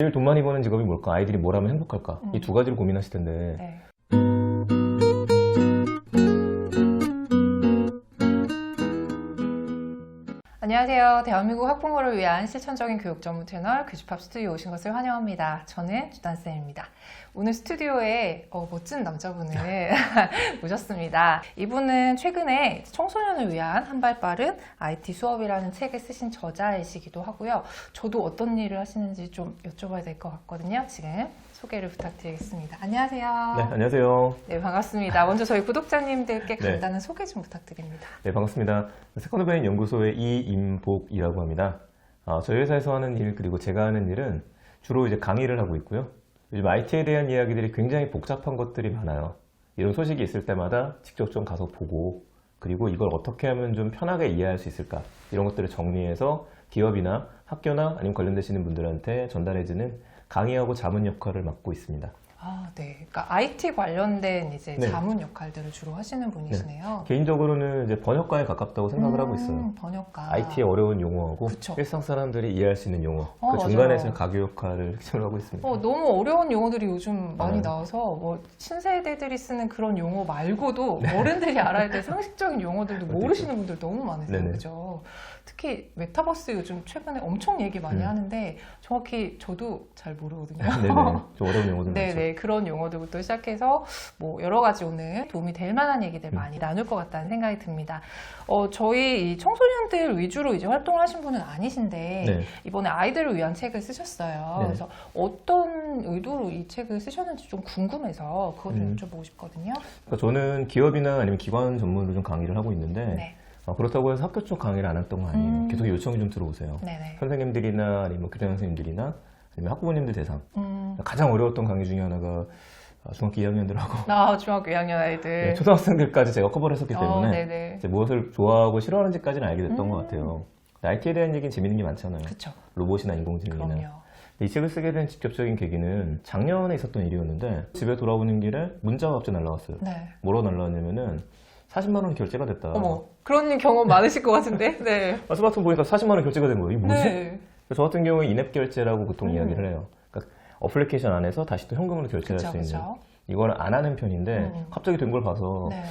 제일 돈 많이 버는 직업이 뭘까? 아이들이 뭘 하면 행복할까? 음. 이두 가지를 고민하실 텐데 네. 안녕하세요. 대한민국 학부모를 위한 실천적인 교육 전문 채널 교집합 스튜디오 오신 것을 환영합니다. 저는 주단쌤입니다. 오늘 스튜디오에 어, 멋진 남자분을 모셨습니다. 이분은 최근에 청소년을 위한 한 발 빠른 IT 수업이라는 책을 쓰신 저자이시기도 하고요. 저도 어떤 일을 하시는지 좀 여쭤봐야 될 것 같거든요. 지금 소개를 부탁드리겠습니다. 안녕하세요. 네, 안녕하세요. 네, 반갑습니다. 먼저 저희 구독자님들께 네. 간단한 소개 좀 부탁드립니다. 네, 반갑습니다. 세컨드브레인 연구소의 이임복이라고 합니다. 아, 저희 회사에서 하는 일 그리고 제가 하는 일은 주로 이제 강의를 하고 있고요. 요즘 IT에 대한 이야기들이 굉장히 복잡한 것들이 많아요. 이런 소식이 있을 때마다 직접 좀 가서 보고 그리고 이걸 어떻게 하면 좀 편하게 이해할 수 있을까 이런 것들을 정리해서 기업이나 학교나 아니면 관련되시는 분들한테 전달해주는 강의하고 자문 역할을 맡고 있습니다. 아, 네. 그러니까 IT 관련된 이제 네. 자문 역할들을 주로 하시는 분이시네요. 개인적으로는 이제 번역가에 가깝다고 생각을 하고 있어요. 음, 번역가. IT의 어려운 용어하고 그쵸. 일상 사람들이 이해할 수 있는 용어 어, 그 맞아요. 중간에서 가교 역할을 핵심으로 하고 있습니다. 어, 너무 어려운 용어들이 요즘 많이 네. 나와서 뭐 신세대들이 쓰는 그런 용어 말고도 어른들이 알아야 될 상식적인 용어들도. 모르시는 분들 너무 많으세요. 네네. 그죠? 특히 메타버스 요즘 최근에 엄청 얘기 많이 음. 하는데 정확히 저도 잘 모르거든요. 네네, 좀 어려운 용어들 많죠. 네네 그런 용어들부터 시작해서 뭐 여러 가지 오늘 도움이 될 만한 얘기들 음. 많이 나눌 것 같다는 생각이 듭니다. 어 저희 이 청소년들 위주로 이제 활동을 하신 분은 아니신데 네. 이번에 아이들을 위한 책을 쓰셨어요. 네. 그래서 어떤 의도로 이 책을 쓰셨는지 좀 궁금해서 그것 좀 음. 여쭤보고 싶거든요. 그러니까 저는 기업이나 아니면 기관 전문으로 좀 강의를 하고 있는데 네, 어, 그렇다고 해서 학교 쪽 강의를 안 했던 거 아니에요. 음. 계속 요청이 좀 들어오세요. 네네. 선생님들이나 아니면 뭐 교장 선생님들이나 아니면 학부모님들 대상 음, 가장 어려웠던 강의 중에 하나가 어, 중학교 2학년들하고 나 중학교 2학년 아이들. 초등학생들까지 제가 커버를 했었기 어, 때문에. 이제 무엇을 좋아하고 싫어하는지까지는 알게 됐던 음. 것 같아요. IT에 대한 얘기는 재밌는 게 많잖아요. 그쵸. 로봇이나 인공지능이나. 그럼요. 이 책을 쓰게 된 직접적인 계기는 작년에 있었던 일이었는데 집에 돌아오는 길에 문자가 갑자기 날라왔어요. 네. 뭐로 날라왔냐면은 40만 원 결제가 됐다. 어머 그런 경험 많으실 것 같은데. 네. 아, 스마트폰 보니까 40만 원 결제가 된 거예요. 이게 뭐지? 네. 저 같은 경우에 인앱 결제라고 보통 음. 이야기를 해요. 그러니까 어플리케이션 안에서 다시 또 현금으로 결제할 그쵸, 수 있는. 그쵸. 이걸 안 하는 편인데 음. 갑자기 된 걸 봐서 네.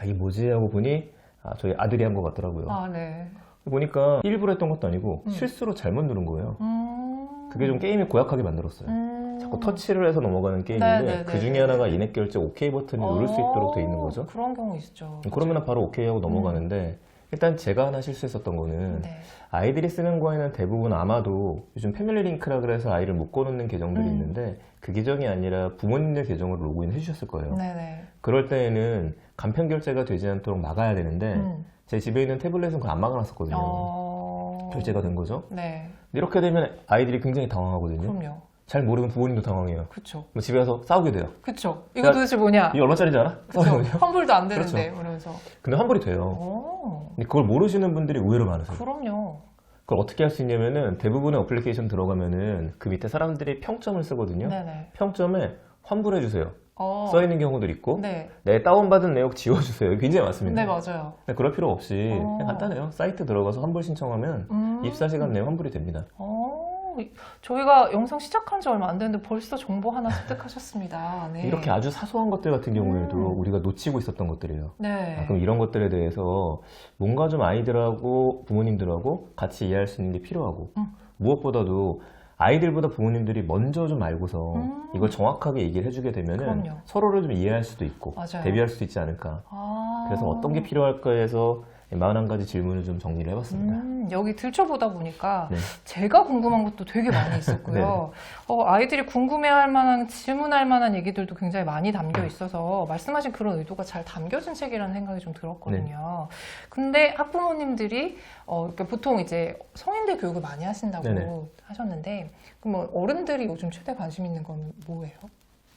아, 이게 뭐지 하고 보니 아, 저희 아들이 한 것 같더라고요. 아, 네. 보니까 일부러 했던 것도 아니고 음. 실수로 잘못 누른 거예요. 음. 그게 좀 게임이 고약하게 만들었어요. 음. 자꾸 터치를 해서 넘어가는 게임인데 네네네. 그 중에 하나가 인앱 결제 OK 버튼을 누를 수 있도록 돼 있는 어, 거죠. 그런 경우 있죠. 그러면 바로 OK 하고 넘어가는데 일단 제가 하나 실수했었던 거는 네. 아이들이 쓰는 거에는 대부분 아마도 요즘 패밀리 링크라 그래서 아이를 묶어 놓는 계정들이 음. 있는데 그 계정이 아니라 부모님들 계정으로 로그인 해주셨을 거예요. 네네. 그럴 때에는 간편 결제가 되지 않도록 막아야 되는데 음. 제 집에 있는 태블릿은 그거 안 막아놨었거든요. 어... 결제가 된 거죠. 네. 이렇게 되면 아이들이 굉장히 당황하거든요. 그럼요. 잘 모르는 부모님도 당황해요. 그쵸. 뭐 집에 가서 싸우게 돼요. 그쵸. 이거 야, 도대체 뭐냐? 이게 얼마짜리지 알아? 싸우거든요. 환불도 안 되는데. 그렇죠. 이러면서. 근데 환불이 돼요. 오. 근데 그걸 모르시는 분들이 의외로 많으세요. 그럼요. 그걸 어떻게 할 수 있냐면은 대부분의 어플리케이션 들어가면은 그 밑에 사람들이 평점을 쓰거든요. 네네. 평점에 환불해 주세요. 어. 써 있는 경우도 있고 네. 내 다운받은 내역 지워 주세요. 이게 굉장히 많습니다. 네, 맞아요. 그럴 필요 없이 어. 간단해요. 사이트 들어가서 환불 신청하면 음. 입사 시간 내에 환불이 됩니다. 어. 저희가 영상 시작한 지 얼마 안 됐는데 벌써 정보 하나 습득하셨습니다. 네. 이렇게 아주 사소한 것들 같은 경우에도 음. 우리가 놓치고 있었던 것들이에요. 네. 아, 그럼 이런 것들에 대해서 뭔가 좀 아이들하고 부모님들하고 같이 이해할 수 있는 게 필요하고 음. 무엇보다도 아이들보다 부모님들이 먼저 좀 알고서 음. 이걸 정확하게 얘기를 해주게 그럼요. 서로를 좀 이해할 수도 있고 맞아요. 대비할 수도 있지 않을까. 아. 그래서 어떤 게 필요할까 해서 41가지 질문을 좀 정리를 해봤습니다. 음, 여기 들춰보다 보니까 네. 제가 궁금한 것도 되게 많이 있었고요. 어, 아이들이 궁금해할 만한 질문할 만한 얘기들도 굉장히 많이 담겨 있어서 말씀하신 그런 의도가 잘 담겨진 책이라는 생각이 좀 들었거든요. 네. 근데 학부모님들이 어, 그러니까 보통 이제 성인들 교육을 많이 하신다고 네네. 하셨는데 그럼 뭐 어른들이 요즘 최대 관심 있는 건 뭐예요?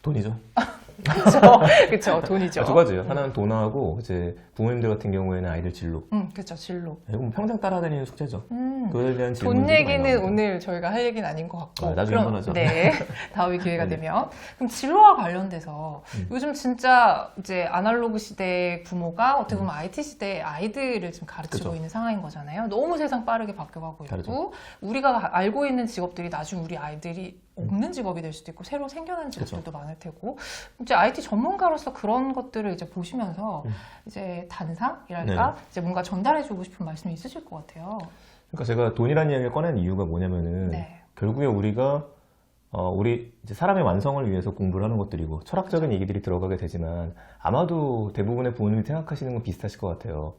돈이죠. 그렇죠. 그렇죠. 돈이죠. 아, 두 가지예요. 하나는 돈하고 이제 부모님들 같은 경우에는 아이들 진로. 음, 그렇죠. 진로. 이건 뭐 평생 따라다니는 숙제죠. 음. 그거에 대한 돈 질문들이 많이 얘기는. 오늘 저희가 할 얘기는 아닌 것 같고. 아, 나중에 한번 하죠. 네. 다음에 기회가 네네. 되면. 그럼 진로와 관련돼서 음. 요즘 진짜 이제 아날로그 시대의 부모가 어떻게 음. 보면 IT 시대의 아이들을 지금 가르치고 그쵸. 있는 상황인 거잖아요. 너무 세상 빠르게 바뀌어가고 있고 다르죠. 우리가 알고 있는 직업들이 나중에 우리 아이들이 없는 직업이 될 수도 있고 새로 생겨난 직업들도 많을 테고 이제 IT 전문가로서 그런 것들을 이제 보시면서 음. 이제 단상이랄까 네. 이제 뭔가 전달해주고 싶은 말씀이 있으실 것 같아요. 그러니까 제가 돈이라는 이야기를 꺼낸 이유가 뭐냐면은 네. 결국에 우리가 어, 우리 이제 사람의 완성을 위해서 공부를 하는 것들이고 철학적인 얘기들이 들어가게 되지만 아마도 대부분의 부모님이 생각하시는 건 비슷하실 것 같아요.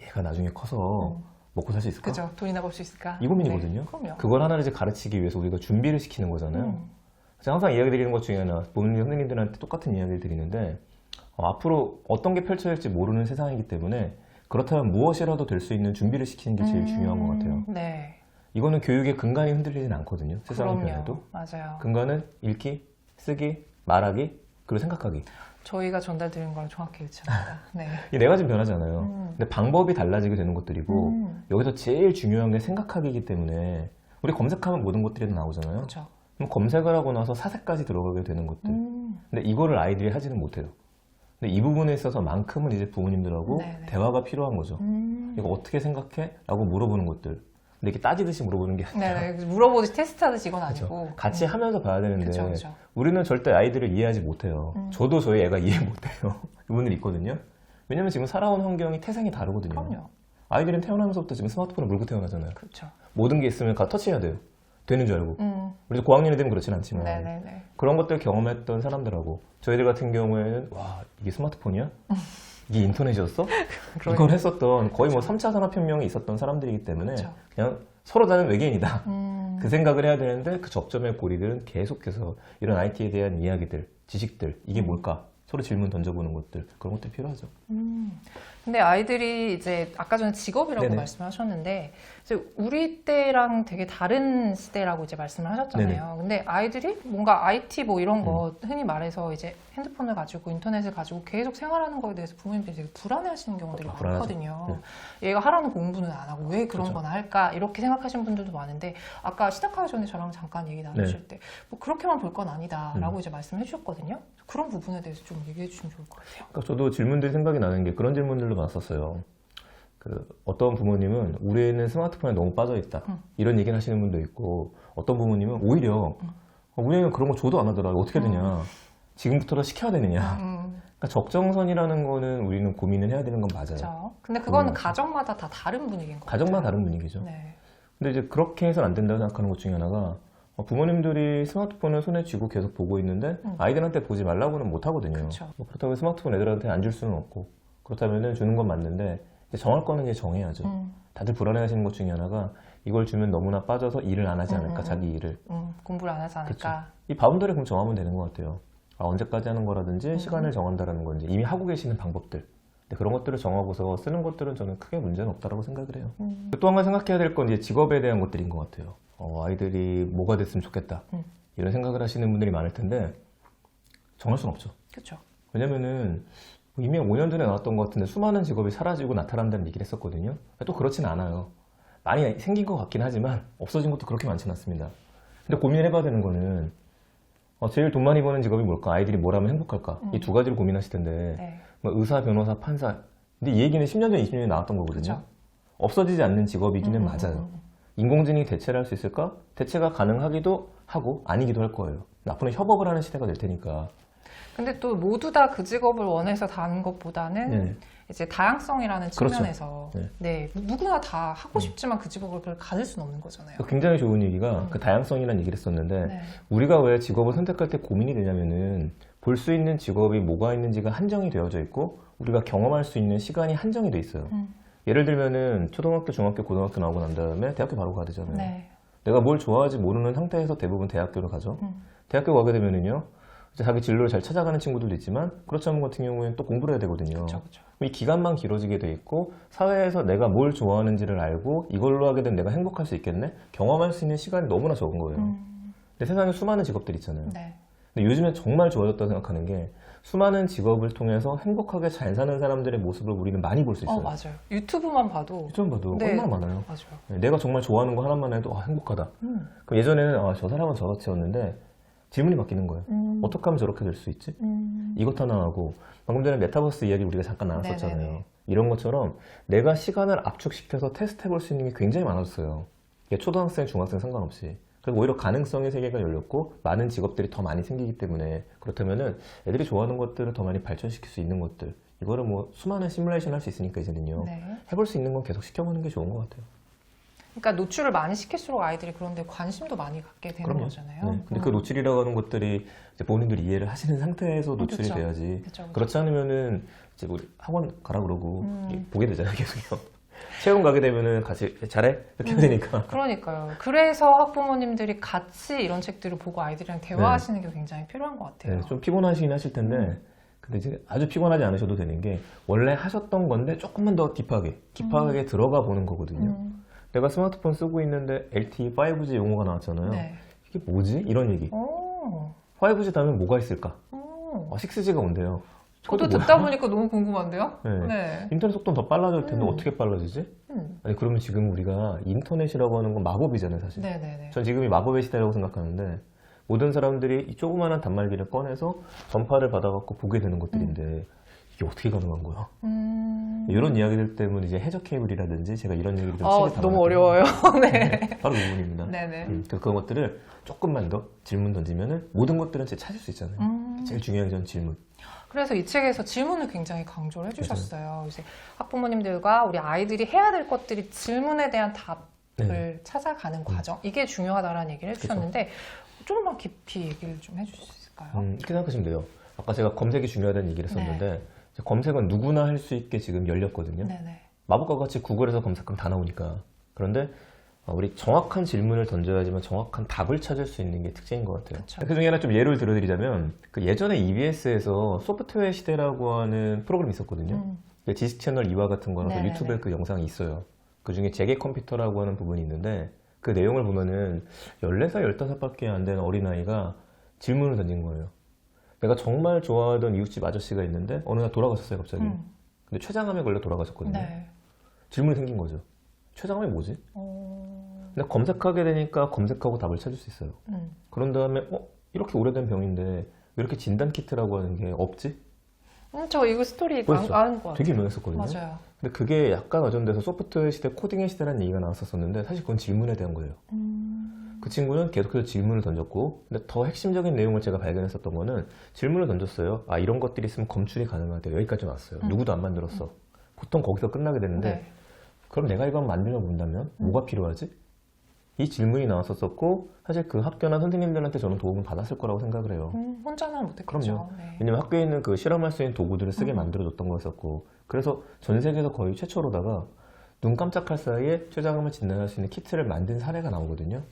얘가 나중에 커서 음. 먹고 살 수 있을까? 그죠? 돈이나 벌 수 있을까? 이 고민이거든요. 네, 그럼요. 그걸 하나를 이제 가르치기 위해서 우리가 준비를 시키는 거잖아요. 음, 제가 항상 이야기 드리는 것 중에 하나, 부모님, 선생님들한테 똑같은 이야기를 드리는데, 어, 앞으로 어떤 게 펼쳐질지 모르는 세상이기 때문에, 그렇다면 무엇이라도 될 수 있는 준비를 시키는 게 제일 음, 중요한 것 같아요. 네. 이거는 교육의 근간이 흔들리진 않거든요. 그럼요. 변해도. 맞아요. 근간은 읽기, 쓰기, 말하기, 그리고 생각하기. 저희가 전달드린 거랑 정확히 일치합니다. 네. 이 네 가지는 변하잖아요. 음. 근데 방법이 달라지게 되는 것들이고, 음, 여기서 제일 중요한 게 생각하기이기 때문에, 우리 검색하면 모든 것들이 다 나오잖아요. 그렇죠. 그럼 검색을 하고 나서 사색까지 들어가게 되는 것들. 음, 근데 이거를 아이들이 하지는 못해요. 근데 이 부분에 있어서만큼은 이제 부모님들하고 네네. 대화가 필요한 거죠. 음. 이거 어떻게 생각해? 라고 물어보는 것들. 근데 이렇게 따지듯이 물어보는 게 아니라 네, 네. 물어보듯이 테스트하듯이 이건 그렇죠. 아니고. 같이 하면서 봐야 되는데 그렇죠, 그렇죠. 우리는 절대 아이들을 이해하지 못해요. 음. 저도 저희 애가 이해 못해요. 이분들 있거든요. 왜냐면 지금 살아온 환경이 태생이 다르거든요. 그럼요. 아이들은 태어나면서부터 지금 스마트폰을 물고 태어나잖아요. 그렇죠. 모든 게 있으면 가 터치해야 돼요. 되는 줄 알고. 음, 우리도 고학년이 되면 그렇진 않지만 네네네. 그런 것들 경험했던 사람들하고 저희들 같은 경우에는 와 이게 스마트폰이야? 이게 인터넷이었어? 이걸 했었던 거의 뭐 3차 산업혁명이 있었던 사람들이기 때문에 그렇죠. 그냥 서로 다른 외계인이다. 음, 그 생각을 해야 되는데 그 접점의 고리들은 계속해서 이런 IT에 대한 이야기들, 지식들 이게 뭘까? 서로 질문 던져보는 것들 그런 것들 필요하죠. 음. 근데 아이들이 이제 아까 전에 직업이라고 네네. 말씀하셨는데 우리 때랑 되게 다른 시대라고 이제 말씀을 하셨잖아요. 근데 아이들이 뭔가 IT 뭐 이런 거 음. 흔히 말해서 이제 핸드폰을 가지고 인터넷을 가지고 계속 생활하는 거에 대해서 부모님들이 되게 불안해하시는 경우들이 아. 많거든요. 얘가 하라는 공부는 안 하고 왜 그런 그렇죠. 거나 할까 이렇게 생각하시는 분들도 많은데 아까 시작하기 전에 저랑 잠깐 얘기 나누실 네. 때뭐 그렇게만 볼 건 아니다라고 음. 이제 말씀해 주셨거든요. 그런 부분에 대해서 좀 얘기해 주시면 좋을 것 같아요. 그러니까 저도 질문들이 생각이 나는 게 그런 질문들도 많았었어요. 그 어떤 부모님은 우리 애는 스마트폰에 너무 빠져 있다 음. 이런 얘기를 하시는 분도 있고 어떤 부모님은 오히려 음. 어, 우리 애는 그런 거 줘도 안 하더라 어떻게 되냐 지금부터 시켜야 되느냐 음. 그러니까 적정선이라는 거는 우리는 고민을 해야 되는 건 맞아요. 그렇죠. 근데 그거는 음. 가정마다 다 다른 분위기인 것 가정마다. 다른 분위기죠. 네. 근데 이제 그렇게 해서는 안 된다고 생각하는 것 중에 하나가 어, 부모님들이 스마트폰을 손에 쥐고 계속 보고 있는데 음. 아이들한테 보지 말라고는 못 하거든요. 그쵸. 뭐 그렇다고 스마트폰 애들한테 안 줄 수는 없고 그렇다면은 주는 건 맞는데 정할 거는 이제 정해야죠. 음, 다들 불안해하시는 것 중에 하나가 이걸 주면 너무나 빠져서 일을 안 하지 음, 않을까 음, 자기 일을 음, 공부를 안 하지 않을까. 이 바운더리 그럼 정하면 되는 것 같아요. 아, 언제까지 하는 거라든지 음. 시간을 정한다라는 건지 이미 하고 계시는 방법들. 근데 그런 것들을 정하고서 쓰는 것들은 저는 크게 문제는 없다라고 생각을 해요. 음, 또 한 가지 생각해야 될 건 이제 직업에 대한 것들인 것 같아요. 어, 아이들이 뭐가 됐으면 좋겠다. 음. 이런 생각을 하시는 분들이 많을 텐데 정할 수는 없죠. 그렇죠. 왜냐면은 이미 5년 전에 나왔던 것 같은데 수많은 직업이 사라지고 나타난다는 얘기를 했었거든요. 또 그렇진 않아요. 많이 생긴 것 같긴 하지만 없어진 것도 그렇게 많지는 않습니다. 근데 고민을 해봐야 되는 거는 어, 제일 돈 많이 버는 직업이 뭘까? 아이들이 뭘 하면 행복할까? 음. 이두 가지를 고민하실 텐데 네. 뭐 의사, 변호사, 판사 근데 이 얘기는 10년 전, 20년 전에 나왔던 거거든요. 그쵸. 없어지지 않는 직업이기는 음, 맞아요. 음, 인공지능이 대체를 할 수 있을까? 대체가 가능하기도 하고 아니기도 할 거예요. 앞으로 협업을 하는 시대가 될 테니까. 근데 또 모두 다 그 직업을 원해서 다는 것보다는 네. 이제 다양성이라는 그렇죠. 측면에서 네. 네. 누구나 다 하고 싶지만 그 직업을 가질 수는 없는 거잖아요. 굉장히 좋은 얘기가 음. 그 다양성이라는 얘기를 했었는데 네. 우리가 왜 직업을 선택할 때 고민이 되냐면은 볼 수 있는 직업이 뭐가 있는지가 한정이 되어져 있고 우리가 경험할 수 있는 시간이 한정이 돼 있어요. 음, 예를 들면은 초등학교, 중학교, 고등학교 나오고 난 다음에 대학교 바로 가야 되잖아요. 네. 내가 뭘 좋아하지 모르는 상태에서 대부분 대학교를 가죠. 음, 대학교 가게 되면은요. 자기 진로를 잘 찾아가는 친구들도 있지만 그렇지 않은 분 같은 경우에는 또 공부를 해야 되거든요. 그렇죠, 그렇죠. 이 기간만 길어지게 돼 있고 사회에서 내가 뭘 좋아하는지를 알고 이걸로 하게 되면 내가 행복할 수 있겠네? 경험할 수 있는 시간이 너무나 적은 거예요. 음, 근데 세상에 수많은 직업들이 있잖아요. 네. 근데 요즘엔 정말 좋아졌다고 생각하는 게 수많은 직업을 통해서 행복하게 잘 사는 사람들의 모습을 우리는 많이 볼 수 있어요. 어, 맞아요. 유튜브만 봐도 좀 봐도 네. 얼마나 많아요. 맞아요. 네, 내가 정말 좋아하는 거 하나만 해도 아, 행복하다. 음. 그럼 예전에는 아, 저 사람은 저렇지였는데 질문이 바뀌는 거예요. 음. 어떻게 하면 저렇게 될 수 있지? 음. 이것 하나 하고 방금 전에 메타버스 이야기 우리가 잠깐 나눴었잖아요. 네네네. 이런 것처럼 내가 시간을 압축시켜서 테스트해 볼 수 있는 게 굉장히. 이게 초등학생, 중학생 상관없이. 그리고 오히려 가능성의 세계가 열렸고 많은 직업들이 더 많이 생기기 때문에 그렇다면은 애들이 좋아하는 것들을 더 많이 발전시킬 수 있는 것들 이거를 뭐 수많은 시뮬레이션 할 수 있으니까 이제는요. 네. 해볼 수 있는 건 계속 시켜보는 게 좋은 것 같아요. 그러니까 노출을 많이 시킬수록 아이들이 그런데 관심도 많이 갖게 되는 그럼요. 거잖아요. 네. 근데 그 노출이라고 하는 것들이 이제 본인들이 이해를 하시는 상태에서 노출이 그쵸. 돼야지. 그쵸, 그쵸. 그렇지 않으면은 이제 뭐 학원 가라 그러고 음. 보게 되잖아요, 계속요. 체험 가게 되면은 같이 잘해 이렇게 해야 되니까. 그러니까요. 그래서 학부모님들이 같이 이런 책들을 보고 아이들이랑 대화하시는 게 굉장히 필요한 것 같아요. 네, 좀 피곤하시긴 하실 텐데, 근데 이제 아주 피곤하지 않으셔도 되는 게 원래 하셨던 건데 조금만 더 딥하게, 깊하게 들어가 보는 거거든요. 음. 내가 스마트폰 쓰고 있는데 LTE 5G 용어가 나왔잖아요. 네. 이게 뭐지? 이런 얘기. 오. 5G 다음에 뭐가 있을까? 오. 아, 6G가 온대요. 저도 듣다 뭐야? 보니까 너무 궁금한데요? 네. 네. 인터넷 속도는 더 빨라질 텐데 음. 어떻게 빨라지지? 음. 아니 그러면 지금 우리가 인터넷이라고 하는 건 마법이잖아요 사실 네네네. 전 지금이 마법의 시대라고 생각하는데 모든 사람들이 이 조그마한 단말기를 꺼내서 전파를 받아갖고 보게 되는 것들인데 이게 어떻게 가능한 거야? 음. 이런 이야기들 때문에 이제 해적 케이블이라든지 제가 이런 얘기를 좀 아, 책에 너무. 어려워요. 네. 바로 그 부분입니다 네네. 음, 그래서 그런 것들을 조금만 더 질문 던지면은 모든 것들은 진짜 찾을 수 있잖아요 음. 제일 중요한 건 질문 그래서 이 책에서 질문을 굉장히 강조를 해주셨어요. 이제 학부모님들과 우리 아이들이 해야 될 것들이 질문에 대한 답을 네. 찾아가는 과정. 이게 중요하다라는 얘기를 해주셨는데 조금만 깊이 얘기를 좀 해주실 수 있을까요? 음, 이렇게 생각하시면 돼요 아까 제가 검색이 중요하다는 얘기를 했었는데 이제 검색은 누구나 할 수 있게 지금 열렸거든요 네네. 마법과 같이 구글에서 검색하면 다 나오니까. 그런데 어, 우리 정확한 질문을 던져야지만 정확한 답을 찾을 수 있는 게 특징인 것 같아요. 그쵸. 그 중에 하나 좀 예를 들어드리자면 그 예전에 EBS에서 소프트웨어 시대라고 하는 프로그램이 있었거든요. 음. 그 지식 채널 2와 같은 거라서 네네네. 유튜브에 그 영상이 있어요. 그 중에 제게 컴퓨터라고 하는 부분이 있는데 그 내용을 보면은 14살, 15밖에 안 되는 어린아이가 질문을 던진 거예요. 내가 정말 좋아하던 이웃집 아저씨가 있는데 어느 날 돌아가셨어요, 갑자기. 음. 근데 췌장암에 걸려 돌아가셨거든요. 네. 질문이 생긴 거죠. 췌장암이 뭐지? 어... 근데 검색하게 되니까 검색하고 답을 찾을 수 있어요. 음. 그런 다음에 어 이렇게 오래된 병인데 왜 이렇게 진단 키트라고 하는 게 없지? 음, 저 이거 스토리? 아, 아는 것 같아요. 되게 유명했었거든요. 맞아요. 근데 그게 약간 어전돼서 소프트웨어 시대, 코딩의 시대라는 얘기가 나왔었는데 사실 그건 질문에 대한 거예요. 음. 그 친구는 계속해서 질문을 던졌고 근데 더 핵심적인 내용을 제가 발견했었던 거는 질문을 던졌어요. 아 이런 것들이 있으면 검출이 가능하대요. 여기까지 왔어요. 음. 누구도 안 만들었어. 보통 거기서 끝나게 되는데 네. 그럼 내가 한번 만들어 본다면 음. 뭐가 필요하지? 이 질문이 나왔었었고 사실 그 학교나 선생님들한테 저는 도움을 받았을 거라고 생각을 해요. 음, 혼자는 못했겠죠. 그럼요. 네. 왜냐면 학교에 있는 그 실험할 수 있는 도구들을 쓰게 음. 만들어줬던 거였었고 그래서 전 세계에서 거의 최초로다가 눈 깜짝할 사이에 췌장암을 진단할 수 있는 키트를 만든 사례가 나오거든요.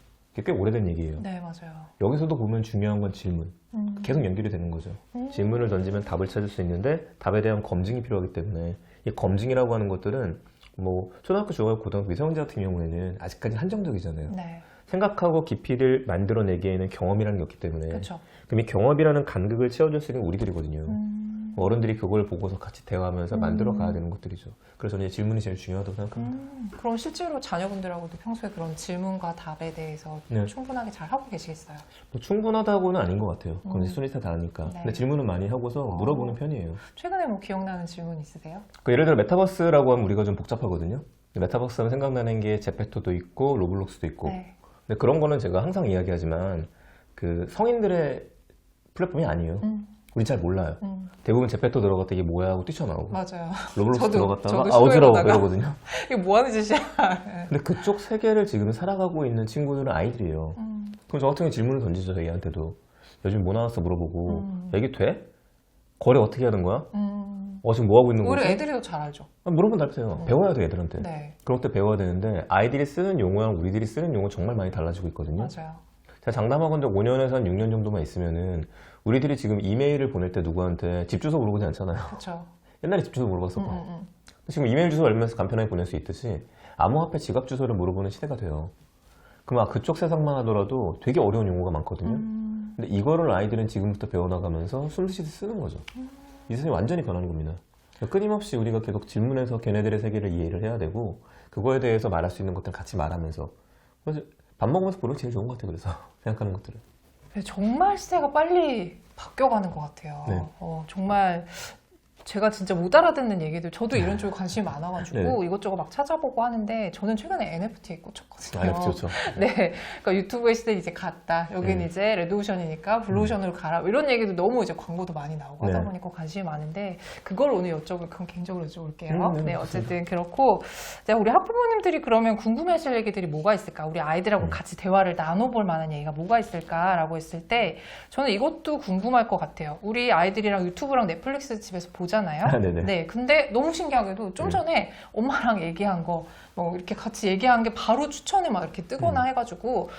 꽤 오래된 얘기예요. 네, 맞아요. 여기서도 보면 중요한 건 질문. 음. 계속 연결이 되는 거죠. 음. 질문을 던지면 답을 찾을 수 있는데 답에 대한 검증이 필요하기 때문에 이 검증이라고 하는 것들은 뭐 초등학교, 중학교, 고등학교 미성년자 같은 경우에는 아직까지 한정적이잖아요. 네. 생각하고 깊이를 만들어내기에는 경험이라는 게 없기 때문에 그렇죠. 그럼 이 경험이라는 간극을 채워줄 수 있는 게 우리들이거든요. 음. 어른들이 그걸 보고서 같이 대화하면서 음. 만들어 가야 되는 것들이죠. 그래서 저는 이 질문이 제일 중요하다고 생각합니다. 음, 그럼 실제로 자녀분들하고도 평소에 그런 질문과 답에 대해서 네. 충분하게 잘 하고 계시겠어요? 뭐 충분하다고는 아닌 것 같아요. 그건 음. 이제 순위타 다르니까. 네. 근데 질문은 많이 하고서 어. 물어보는 편이에요. 최근에 뭐 기억나는 질문 있으세요? 그 예를 들어 메타버스라고 하면 우리가 좀 복잡하거든요. 메타버스 하면 생각나는 게 제페토도 있고 로블록스도 있고. 네. 근데 그런 거는 제가 항상 이야기하지만 그 성인들의 플랫폼이 아니에요. 음, 우리 잘 몰라요. 음, 대부분 제페토 들어갔다 이게 뭐야 하고 뛰쳐나오고 맞아요. 로블록스 저도- 들어갔다가 저도 아 어지러워. 이러거든요. 이게 뭐 하는 짓이야? 근데 그쪽 세계를 지금 살아가고 있는 친구들은 아이들이에요. 음, 그럼 저 같은 경우 질문을 던지죠 애한테도 요즘 뭐 나왔어 물어보고 음. 얘기 돼? 거래 어떻게 하는 거야? 음. 어 지금 뭐 하고 있는 우리 거지? 애들이 더 잘 알죠. 아, 물어보면 달라요. 음. 배워야 돼 애들한테. 네, 그런 것도 배워야 되는데 아이들이 쓰는 용어랑 우리들이 쓰는 용어 정말 많이 달라지고 있거든요. 맞아요. 제가 장담하건대 5년에서 한 6년 정도만 있으면은 우리들이 지금 이메일을 보낼 때 누구한테 집 주소 물어보지 않잖아요. 그렇죠. 옛날에 집 주소 음, 물어봤었고 음, 음. 지금 이메일 주소 알면서 간편하게 보낼 수 있듯이 암호화폐 지갑 주소를 물어보는 시대가 돼요. 그럼 아, 그쪽 세상만 하더라도 되게 어려운 용어가 많거든요. 음, 근데 이거를 아이들은 지금부터 배워나가면서 숨쉬듯 쓰는 거죠. 이 세상이 완전히 변하는 겁니다. 그러니까 끊임없이 우리가 계속 질문해서 걔네들의 세계를 이해를 해야 되고 그거에 대해서 말할 수 있는 것들 같이 말하면서 밥 먹으면서 보는 게 제일 좋은 것 같아요. 그래서 생각하는 것들은. 정말 시대가 빨리 바뀌어가는 것 같아요. 네. 어, 정말 제가 진짜 못 알아듣는 얘기들, 저도 이런 쪽에 관심이 많아가지고 네. 이것저것 막 찾아보고 하는데 저는 최근에 NFT에 꽂혔거든요. 아, 그렇죠. 네, 그러니까 유튜브의 시대 이제 갔다. 여기는 음. 이제 레드오션이니까 블루오션으로 가라. 이런 얘기도 너무 이제 광고도 많이 나오고 하다 네. 보니까 관심이 많은데 그걸 오늘 여쭤볼 그럼 개인적으로 여쭤볼게요. 음, 네, 네. 어쨌든 그렇고 자, 우리 학부모님들이 그러면 궁금해하실 얘기들이 뭐가 있을까? 우리 아이들하고 음. 같이 대화를 나눠볼 만한 얘기가 뭐가 있을까라고 했을 때 저는 이것도 궁금할 것 같아요. 우리 아이들이랑 유튜브랑 넷플릭스 집에서 보 잖아요. 아. 네, 근데 너무 신기하게도 좀 음. 전에 엄마랑 얘기한 거, 뭐 이렇게 같이 얘기한 게 바로 추천에 막 이렇게 뜨거나 음. 해가지고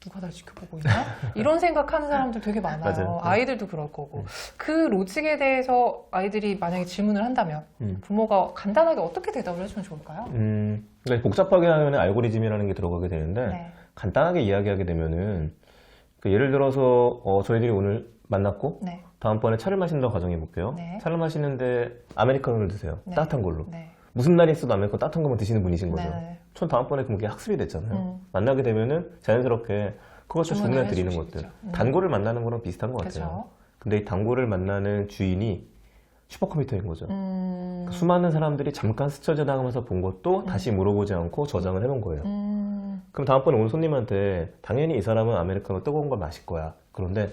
누가 날 지켜보고 있나? 이런 생각하는 사람들 되게 많아요. 맞아요. 네. 아이들도 그럴 거고. 음. 그 로직에 대해서 아이들이 만약에 질문을 한다면 음. 부모가 간단하게 어떻게 대답을 해주면 좋을까요? 음, 그러니까 복잡하게 하면 알고리즘이라는 게 들어가게 되는데 네. 간단하게 이야기하게 되면은 그 예를 들어서 어, 저희들이 오늘 만났고 네. 다음번에 차를 마신다고 가정해 볼게요. 네. 차를 마시는데 아메리카노를 드세요. 네. 따뜻한 걸로. 네. 무슨 날이 있어도 아메리카노 따뜻한 것만 드시는 분이신 거죠. 네. 전 다음번에 그게 학습이 됐잖아요. 음. 만나게 되면은 자연스럽게 그것을 주문을 주문해 드리는. 것들. 음. 단골을 만나는 거랑 비슷한 것 같아요. 그죠. 근데 이 단골을 만나는 주인이 슈퍼컴퓨터인 거죠. 음. 그 수많은 사람들이 잠깐 스쳐 지나가면서 본 것도 다시 물어보지 않고 저장을 해놓은 거예요. 음. 그럼 다음번에 온 손님한테 당연히 이 사람은 아메리카노 뜨거운 걸 마실 거야. 그런데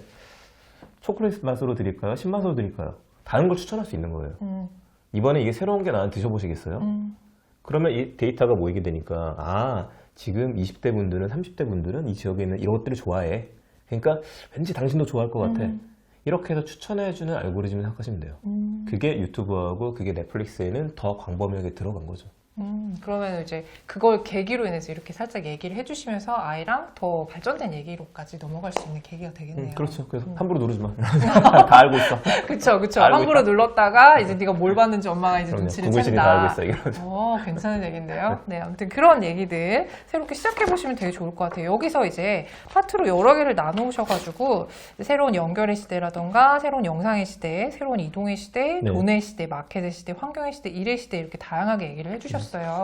초콜릿 맛으로 드릴까요? 신맛으로 드릴까요? 다른 걸 추천할 수 있는 거예요. 음. 이번에 이게 새로운 게 나한테 드셔보시겠어요? 음. 그러면 이 데이터가 모이게 되니까 아 지금 20대 분들은 30대 분들은 이 지역에 있는 이런 것들을 좋아해. 그러니까 왠지 당신도 좋아할 것 같아. 음. 이렇게 해서 추천해주는 알고리즘을 생각하시면 돼요. 음. 그게 유튜브하고 그게 넷플릭스에는 더 광범위하게 들어간 거죠. 음, 그러면 이제 그걸 계기로 인해서 이렇게 살짝 얘기를 해주시면서 아이랑 더 발전된 얘기로까지 넘어갈 수 있는 계기가 되겠네요. 음, 그렇죠. 그래서 음. 함부로 누르지 마. 다 알고 있어. 그쵸. 알고 함부로 있다. 눌렀다가 이제 네가 뭘 봤는지 엄마가 이제 그럼요. 눈치를 구글신이 다 알고 챈다. 있어. 이러면서. 어, 괜찮은 얘기인데요. 네, 아무튼 그런 얘기들 새롭게 시작해 보시면 되게 좋을 것 같아요. 여기서 이제 파트로 여러 개를 나누셔가지고 새로운 연결의 시대라던가 새로운 영상의 시대, 새로운 이동의 시대, 네. 돈의 시대, 마켓의 시대, 환경의 시대, 일의 시대 이렇게 다양하게 얘기를 해주셨어요.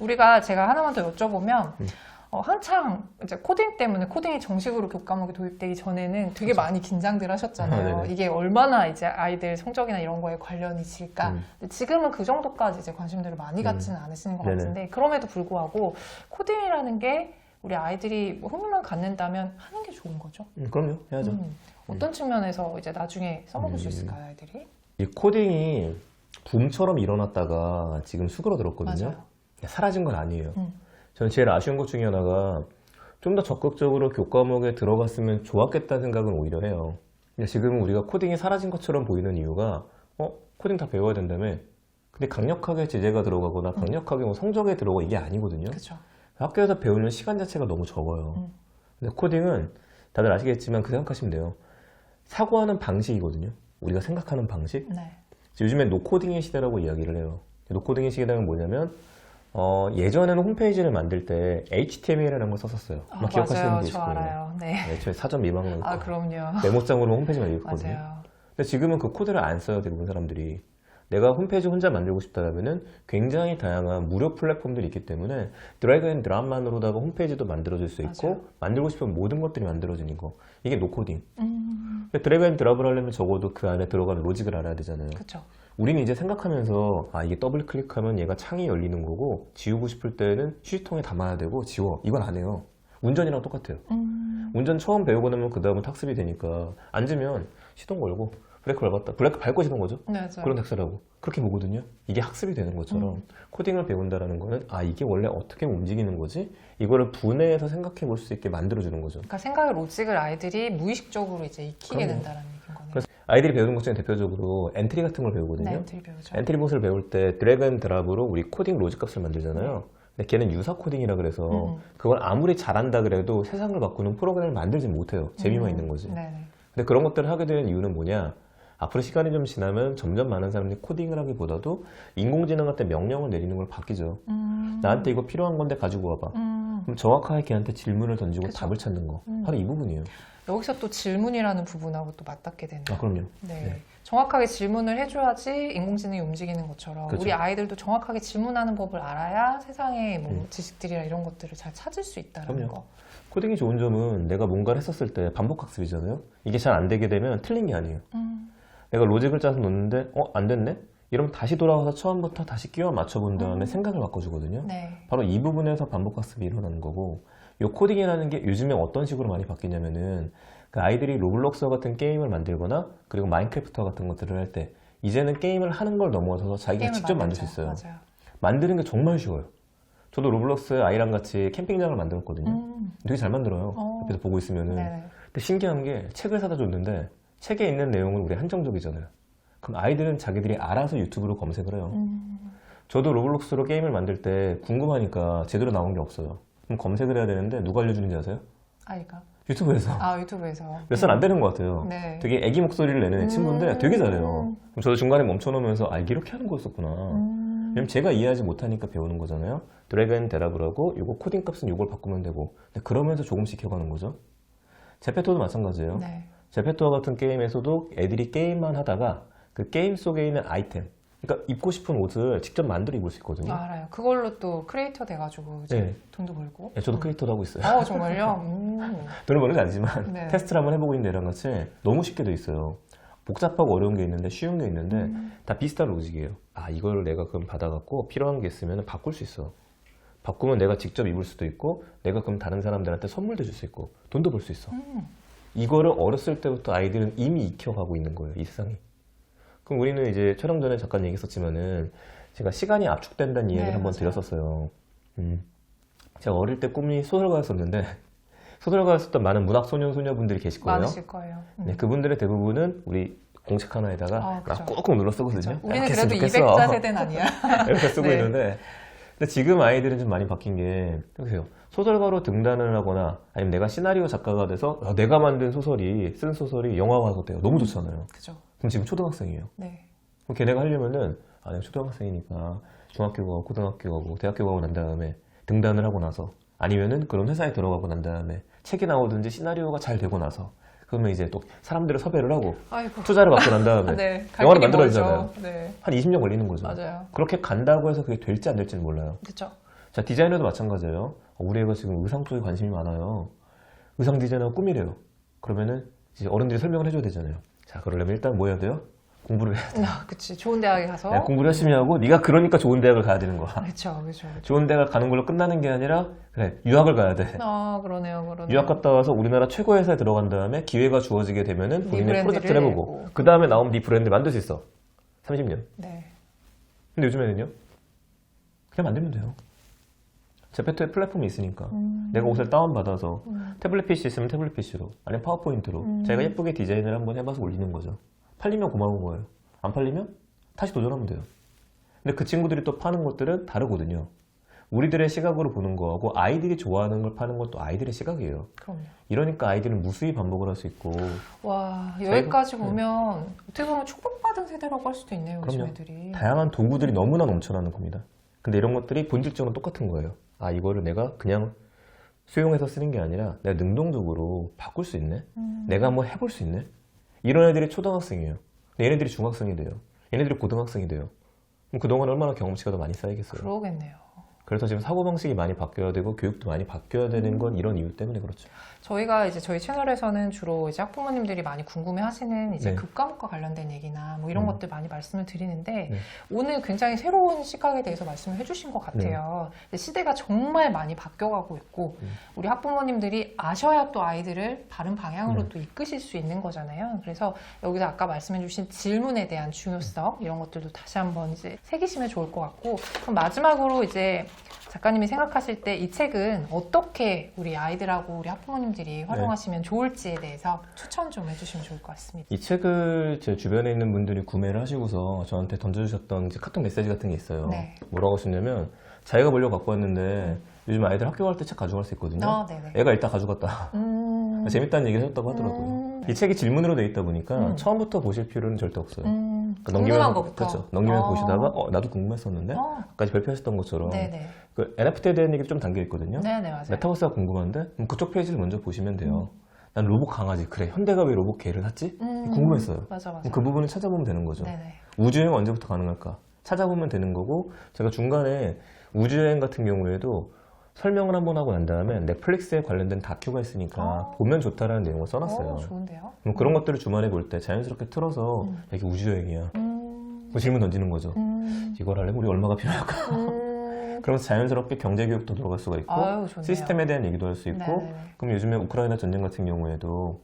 우리가 제가 하나만 더 여쭤보면 음. 어, 한창 이제 코딩 때문에 코딩이 정식으로 교과목에 도입되기 전에는 되게 많이 긴장들 하셨잖아요. 아. 이게 얼마나 이제 아이들 성적이나 이런 거에 관련이 질까. 음. 지금은 그 정도까지 이제 관심들을 많이 갖지는 않으시는 것 네네. 같은데 그럼에도 불구하고 코딩이라는 게 우리 아이들이 뭐 흥미만 갖는다면 하는 게 좋은 거죠. 음, 그럼요. 해야죠. 음. 어떤 측면에서 이제 나중에 써먹을 수 음. 있을까요, 아이들이? 이 코딩이 붐처럼 일어났다가 지금 수그러들었거든요. 맞아요. 사라진 건 아니에요. 음. 저는 제일 아쉬운 것 중에 하나가 좀 더 적극적으로 교과목에 들어갔으면 좋았겠다는 생각은 오히려 해요. 지금은 우리가 코딩이 사라진 것처럼 보이는 이유가 어 코딩 다 배워야 된다며. 근데 강력하게 제재가 들어가거나 강력하게 뭐 성적에 들어가 이게 아니거든요. 그렇죠. 학교에서 배우는 시간 자체가 너무 적어요. 음. 근데 코딩은 다들 아시겠지만 그 생각하시면 돼요. 사고하는 방식이거든요. 우리가 생각하는 방식. 네. 요즘에 노코딩의 시대라고 이야기를 해요. 노코딩의 시대는 뭐냐면 어, 예전에는 홈페이지를 만들 때 HTML이라는 걸 썼었어요. 아, 아마 기억하시는 맞아요. 분 계실 저 거예요. 네. 네, 저희 사전 미망으로 아, 그럼요. 메모장으로 홈페이지만 읽었거든요. 맞아요. 근데 지금은 그 코드를 안 써요, 대부분 사람들이. 내가 홈페이지 혼자 만들고 싶다면은 굉장히 다양한 무료 플랫폼들이 있기 때문에 드래그 앤 드랍만으로다가 홈페이지도 만들어줄 수 있고 맞아요. 만들고 싶은 모든 것들이 만들어지는 거. 이게 노코딩. 음, 드래그 앤 드랍을 하려면 적어도 그 안에 들어가는 로직을 알아야 되잖아요. 그렇죠. 우리는 이제 생각하면서 아 이게 더블 클릭하면 얘가 창이 열리는 거고 지우고 싶을 때는 휴지통에 담아야 되고 지워 이건 안 해요 운전이랑 똑같아요 음, 운전 처음 배우고 나면 그 다음은 학습이 되니까 앉으면 시동 걸고 브레이크 밟았다 브레이크 밟고 시동 거죠 네, 맞아요. 그런 학습하고 그렇게 보거든요 이게 학습이 되는 것처럼 음. 코딩을 배운다라는 거는 아 이게 원래 어떻게 움직이는 거지 이거를 분해해서 생각해 볼 수 있게 만들어 주는 거죠 그러니까 생각의 로직을 아이들이 무의식적으로 이제 익히게 그럼요. 된다는 얘기인 거네요. 그래서 아이들이 배우는 것 중에 대표적으로 엔트리 같은 걸 배우거든요 네, 엔트리 배우죠. 엔트리 봇을 배울 때 드래그 앤 드랍으로 우리 코딩 로직 값을 만들잖아요. 근데 걔는 유사 코딩이라 그래서 음. 그걸 아무리 잘한다 그래도 세상을 바꾸는 프로그램을 만들지 못해요. 재미만 음, 있는 거지. 네네. 근데 그런 것들을 하게 되는 이유는 뭐냐? 앞으로 시간이 좀 지나면 점점 많은 사람들이 코딩을 하기보다도 인공지능한테 명령을 내리는 걸 바뀌죠. 음, 나한테 이거 필요한 건데 가지고 와봐. 음, 그럼 정확하게 걔한테 질문을 던지고 그쵸. 답을 찾는 거. 음. 바로 이 부분이에요. 여기서 또 질문이라는 부분하고 또 맞닿게 되는. 아, 그럼요. 네. 네. 정확하게 질문을 해줘야지 인공지능이 움직이는 것처럼 그렇죠. 우리 아이들도 정확하게 질문하는 법을 알아야 세상의 뭐 음. 지식들이나 이런 것들을 잘 찾을 수 있다는 그럼요. 거. 코딩이 좋은 점은 내가 뭔가를 했었을 때 반복 학습이잖아요. 이게 잘 안 되게 되면 틀린 게 아니에요. 음. 내가 로직을 짜서 놓는데 어, 안 됐네? 이러면 다시 돌아와서 처음부터 다시 끼워 맞춰본 다음에 음. 생각을 바꿔주거든요. 네. 바로 이 부분에서 반복 학습이 일어나는 거고 이 코딩이라는 게 요즘에 어떤 식으로 많이 바뀌냐면은 그 아이들이 로블록스 같은 게임을 만들거나 그리고 마인크래프트 같은 것들을 할 때 이제는 게임을 하는 걸 넘어서서 자기가 직접 만들 수. 있어요. 맞아요. 만드는 게 정말 쉬워요. 저도 로블록스 아이랑 같이 캠핑장을 만들었거든요. 음. 되게 잘 만들어요. 어. 옆에서 보고 있으면은. 네. 근데 신기한 게 책을 사다 줬는데 책에 있는 내용은 우리 한정적이잖아요. 그럼 아이들은 자기들이 알아서 유튜브로 검색을 해요. 음. 저도 로블록스로 게임을 만들 때 궁금하니까 제대로 나온 게 없어요. 그럼 검색을 해야 되는데 누가 알려주는지 아세요? 아이가. 유튜브에서. 아 유튜브에서. 몇 살 안 되는 것 같아요. 네. 되게 애기 목소리를 내는 음. 친구인데 되게 잘해요. 그럼 저도 중간에 멈춰놓으면서 아, 이렇게 하는 거였었구나. 음. 왜냐면 제가 이해하지 못하니까 배우는 거잖아요. 드래그 대답을 하고 요거 코딩 값은 요걸 바꾸면 되고 그러면서 조금씩 익혀가는 거죠. 제페토도 마찬가지예요. 네. 제페토와 같은 게임에서도 애들이 게임만 하다가 그 게임 속에 있는 아이템 그러니까 입고 싶은 옷을 직접 만들어 입을 수 있거든요. 아, 알아요. 그걸로 또 크리에이터 돼가지고 이제 네. 돈도 벌고. 네, 저도 크리에이터도 하고 있어요. 어 정말요? 음. 돈을 버는 게 아니지만 네. 테스트를 한번 해보고 있는 애랑 같이 너무 쉽게 돼 있어요. 복잡하고 어려운 게 있는데 쉬운 게 있는데 음. 다 비슷한 로직이에요. 아 이걸 내가 그럼 받아갖고 필요한 게 있으면 바꿀 수 있어. 바꾸면 내가 직접 입을 수도 있고 내가 그럼 다른 사람들한테 선물도 줄 수 있고 돈도 벌 수 있어. 음. 이거를 어렸을 때부터 아이들은 이미 익혀가고 있는 거예요, 이 세상이. 그럼 우리는 이제 촬영 전에 잠깐 얘기했었지만은 제가 시간이 압축된다는 이야기를 네, 한번 맞아요. 드렸었어요. 음. 제가 어릴 때 꿈이 소설가였었는데 소설가였었던 많은 문학 소년 소녀분들이 계실 거예요. 많으실 거예요. 음. 네, 그분들의 대부분은 우리 공책 하나에다가 아, 그죠. 막 꾹꾹 눌러 쓰거든요. 그렇죠. 우리는 이렇게 그래도 했으면 좋겠어. 200자 세대는 아니야. 이렇게 쓰고 네. 있는데 근데 지금 아이들은 좀 많이 바뀐 게 보세요 소설가로 등단을 하거나 아니면 내가 시나리오 작가가 돼서 아, 내가 만든 소설이 쓴 소설이 영화화가 돼요 너무 좋잖아요 그죠. 그럼 지금 초등학생이에요 네. 그럼 걔네가 하려면은 아 내가 초등학생이니까 중학교 가고 고등학교 가고 대학교 가고 난 다음에 등단을 하고 나서 아니면은 그런 회사에 들어가고 난 다음에 책이 나오든지 시나리오가 잘 되고 나서 그러면 이제 또 사람들을 섭외를 하고 아이고. 투자를 받고 난 다음에 네. 갈 영화를 길이 만들어야잖아요. 네. 한 20년 걸리는 거죠 맞아요. 그렇게 간다고 해서 그게 될지 안 될지는 몰라요 그죠. 자, 디자이너도 마찬가지예요. 어, 우리 애가 지금 의상 쪽에 관심이 많아요. 의상 디자이너가 꿈이래요. 그러면은 이제 어른들이 설명을 해줘야 되잖아요. 자, 그러려면 일단 뭐 해야 돼요? 공부를 해야 돼. 아, 그치. 좋은 대학에 가서. 네, 공부를 열심히 하고 네가 그러니까 좋은 대학을 가야 되는 거야. 그렇죠, 그렇죠. 좋은 대학을 가는 걸로 끝나는 게 아니라 그래 유학을 가야 돼. 아, 그러네요, 그러네요. 유학 갔다 와서 우리나라 최고 회사에 들어간 다음에 기회가 주어지게 되면은 네 본인의 브랜드를 프로젝트를 해보고. 그 다음에 나오면 네 브랜드 만들 수 있어. 30년. 네. 근데 요즘에는요? 그냥 만들면 돼요. 제페토의 플랫폼이 있으니까. 음. 내가 옷을 다운 받아서 음. 태블릿 PC 있으면 태블릿 PC로 아니면 파워포인트로 음. 제가 예쁘게 디자인을 한번 해봐서 올리는 거죠. 팔리면 고마운 거예요. 안 팔리면 다시 도전하면 돼요. 근데 그 친구들이 또 파는 것들은 다르거든요. 우리들의 시각으로 보는 거하고 아이들이 좋아하는 걸 파는 것도 아이들의 시각이에요. 그럼요. 이러니까 아이들은 무수히 반복을 할 수 있고 와, 여기까지 네. 보면 어떻게 보면 축복받은 세대라고 할 수도 있네요, 요즘 그럼요. 애들이. 다양한 도구들이 너무나 넘쳐나는 겁니다. 근데 이런 것들이 본질적으로 똑같은 거예요. 아, 이거를 내가 그냥 수용해서 쓰는 게 아니라 내가 능동적으로 바꿀 수 있네? 음. 내가 한번 해볼 수 있네? 이런 애들이 초등학생이에요. 얘네들이 중학생이 돼요. 얘네들이 고등학생이 돼요. 그럼 그동안 얼마나 경험치가 더 많이 쌓이겠어요. 그러겠네요. 그래서 지금 사고방식이 많이 바뀌어야 되고 교육도 많이 바뀌어야 되는 건 이런 이유 때문에 그렇죠. 저희가 이제 저희 채널에서는 주로 이제 학부모님들이 많이 궁금해 하시는 이제 네. 교과목과 관련된 얘기나 뭐 이런 음. 것들 많이 말씀을 드리는데 네. 오늘 굉장히 새로운 시각에 대해서 말씀을 해주신 것 같아요. 근데 시대가 정말 많이 바뀌어가고 있고 음. 우리 학부모님들이 아셔야 또 아이들을 바른 방향으로 네. 또 이끄실 수 있는 거잖아요. 그래서 여기서 아까 말씀해주신 질문에 대한 중요성 이런 것들도 다시 한번 이제 새기시면 좋을 것 같고 그럼 마지막으로 이제 작가님이 생각하실 때 이 책은 어떻게 우리 아이들하고 우리 학부모님들이 활용하시면 좋을지에 대해서 추천 좀 해주시면 좋을 것 같습니다. 이 책을 제 주변에 있는 분들이 구매를 하시고서 저한테 던져주셨던 이제 카톡 메시지 같은 게 있어요. 네. 뭐라고 하셨냐면 자기가 보려고 갖고 왔는데 요즘 아이들 학교 갈 때 책 가져갈 수 있거든요. 아, 네네. 애가 이따 가져갔다. 음, 재밌다는 얘기를 하셨다고 하더라고요. 음. 이 책이 질문으로 돼 있다 보니까 음. 처음부터 보실 필요는 절대 없어요. 음, 그러니까 궁금한 거부터. 그렇죠. 넘기면서 어. 보시다가 어, 나도 궁금했었는데 어, 아까 발표하셨던 것처럼 네네. 그 NFT에 대한 얘기도 좀 담겨 있거든요. 네네, 맞아요. 메타버스가 궁금한데 그럼 그쪽 페이지를 먼저 보시면 돼요. 난 로봇 강아지 그래 현대가 왜 로봇 개를 샀지? 음, 궁금했어요. 맞아, 맞아. 그 부분을 찾아보면 되는 거죠. 네네. 우주여행 언제부터 가능할까? 찾아보면 되는 거고 제가 중간에 우주여행 같은 경우에도 설명을 한번 하고 난 다음에 넷플릭스에 관련된 다큐가 있으니까 아. 보면 좋다라는 내용을 써놨어요. 어, 좋은데요? 그럼 그런 것들을 주말에 볼 때 자연스럽게 틀어서 음. 이게 우주 여행이야. 음, 그 질문 던지는 거죠. 음, 이걸 하려면 우리 얼마가 필요할까? 음. 그러면서 자연스럽게 경제 교육도 들어갈 수가 있고 아유. 시스템에 대한 얘기도 할 수 있고 네네네. 그럼 요즘에 우크라이나 전쟁 같은 경우에도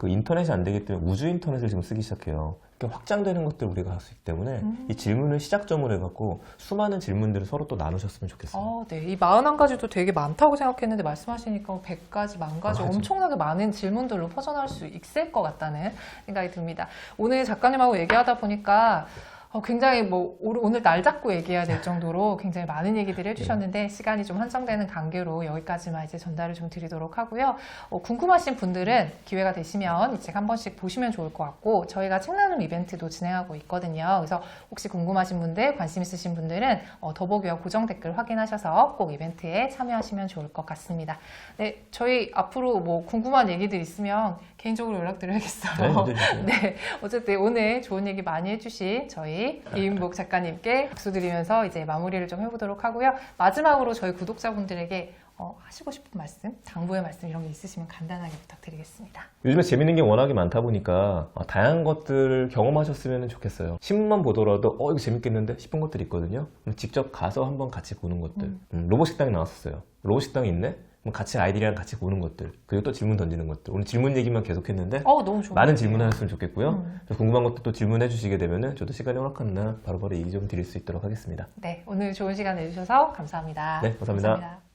그 인터넷이 안 되기 때문에 우주 인터넷을 지금 쓰기 시작해요. 이렇게 확장되는 것들 우리가 할 수 있기 때문에 음. 이 질문을 시작점으로 해갖고 수많은 질문들을 서로 또 나누셨으면 좋겠어요. 어, 네. 이 41가지도 되게 많다고 생각했는데 말씀하시니까 100가지, 만 가지 맞아. 엄청나게 많은 질문들로 퍼져나올 수 있을 것 같다는 생각이 듭니다. 오늘 작가님하고 얘기하다 보니까 어, 굉장히 뭐 오- 오늘 날 잡고 얘기해야 될 정도로 굉장히 많은 얘기들을 해주셨는데 시간이 좀 한정되는 관계로 여기까지만 이제 전달을 좀 드리도록 하고요. 어, 궁금하신 분들은 기회가 되시면 이 책 한 번씩 보시면 좋을 것 같고 저희가 책 나눔 이벤트도 진행하고 있거든요. 그래서 혹시 궁금하신 분들, 관심 있으신 분들은 어, 더보기와 고정 댓글 확인하셔서 꼭 이벤트에 참여하시면 좋을 것 같습니다. 네, 저희 앞으로 뭐 궁금한 얘기들 있으면 개인적으로 연락드려야겠어요. 네, 주세요. 네, 어쨌든 오늘 좋은 얘기 많이 해주신 저희 이인복 작가님께 박수 드리면서 이제 마무리를 좀 해보도록 하고요. 마지막으로 저희 구독자분들에게 어, 하시고 싶은 말씀, 당부의 말씀 이런 게 있으시면 간단하게 부탁드리겠습니다. 요즘에 재밌는 게 워낙에 많다 보니까 어, 다양한 것들을 경험하셨으면 좋겠어요. 신문만 보더라도 어 이거 재밌겠는데 싶은 것들이 있거든요. 직접 가서 한번 같이 보는 것들. 음. 음, 로봇 식당이 나왔었어요. 로봇 식당이 있네? 그럼 같이 아이들이랑 같이 보는 것들. 그리고 또 질문 던지는 것들. 오늘 질문 얘기만 계속했는데 어, 많은. 질문하셨으면 좋겠고요. 음. 또 궁금한 것도 또 질문해 주시게 되면은 저도 시간이 허락하는 날 바로바로 얘기 좀 드릴 수 있도록 하겠습니다. 네, 오늘 좋은 시간 내주셔서 감사합니다. 네, 감사합니다.